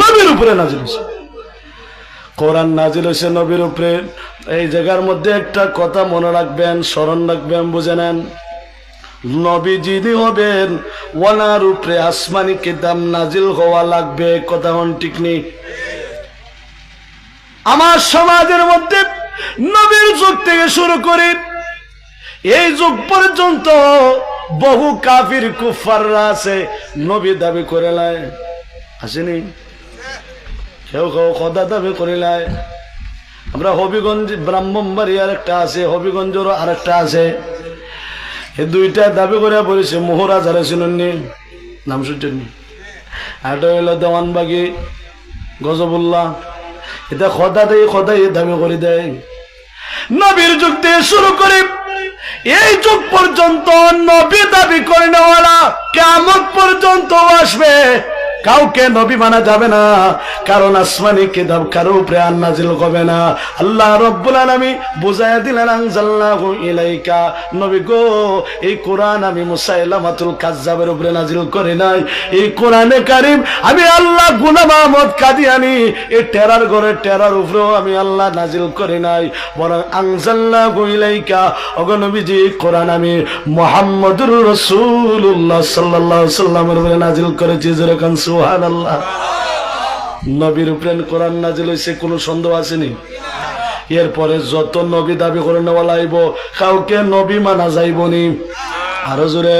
নবীর উপরে নাজিল হয়েছে। কোরআন নাজিল হয়েছে নবীর উপরে। এই জায়গার মধ্যে একটা কথা মনে রাখবেন, স্মরণ রাখবেন, বুঝে নেন। নবী যিনি হবেন ওনার উপরে আসমানি কিতাব নাজিল হওয়া লাগবে, কথা হন ঠিক নেই আমার সমাজের মধ্যে নবীর যুগ থেকে শুরু করে এই যুগ পর্যন্ত বহু কাফির কুফাররা আছে, নবী দাবি করে লাই আসেনি। কেউ কেউ খদা দাবি করিলাই আমরা হবিগঞ্জ ব্রাহ্মণবাড়ি আর একটা আছে হবিগঞ্জের আর একটা আছে। এই দুইটা দাবি করে বলেছে, মোহরাজ হারে শুনুননি। নাম শুনছেননি? একটা হইল দেওয়ানবাগি, গজবুল্লাহ। এটা খদা দেয় খদাই দাবি করে দেয়। নবীর যুগ থেকে শুরু করে এই যুগ পর্যন্ত নবী দাবি করে নেওয়ালা কেমন পর্যন্ত আসবে। কাউকে নবী মানা যাবে না, কারণ আসমানি কিতাব কারও উপরে আর নাজিল হবে না। আল্লাহ রব্বুল আলামিন বুঝায়া দিলেন ইলাইকা। নবী গো, এই কোরআন আমি মুসাইলামাতুল কাজ্জাবের উপরে নাজিল নাই। এই কোরআনে কারিম আমি আল্লাহ গুলাম আহমদ কাদিয়ানি। এই টেরার ঘরে টেরার উপরেও আমি আল্লাহ নাজিল করে নাই। বরং আনজালনাহু ইলাইকা। অগনবীজি কোরআন আমি মুহাম্মদুর রাসূলুল্লাহ সাল্লামের উপরে নাজিল করেছি, যেরকম সুবহানাল্লাহ। নবীর উপরে কোরআন নাজিল হয়েছে কোনো সন্দেহ আসেনি? এরপরে যত নবী দাবি করে নেওয়া লাগবো, কাউকে নবী মানা যাইব নি আরও জোরে।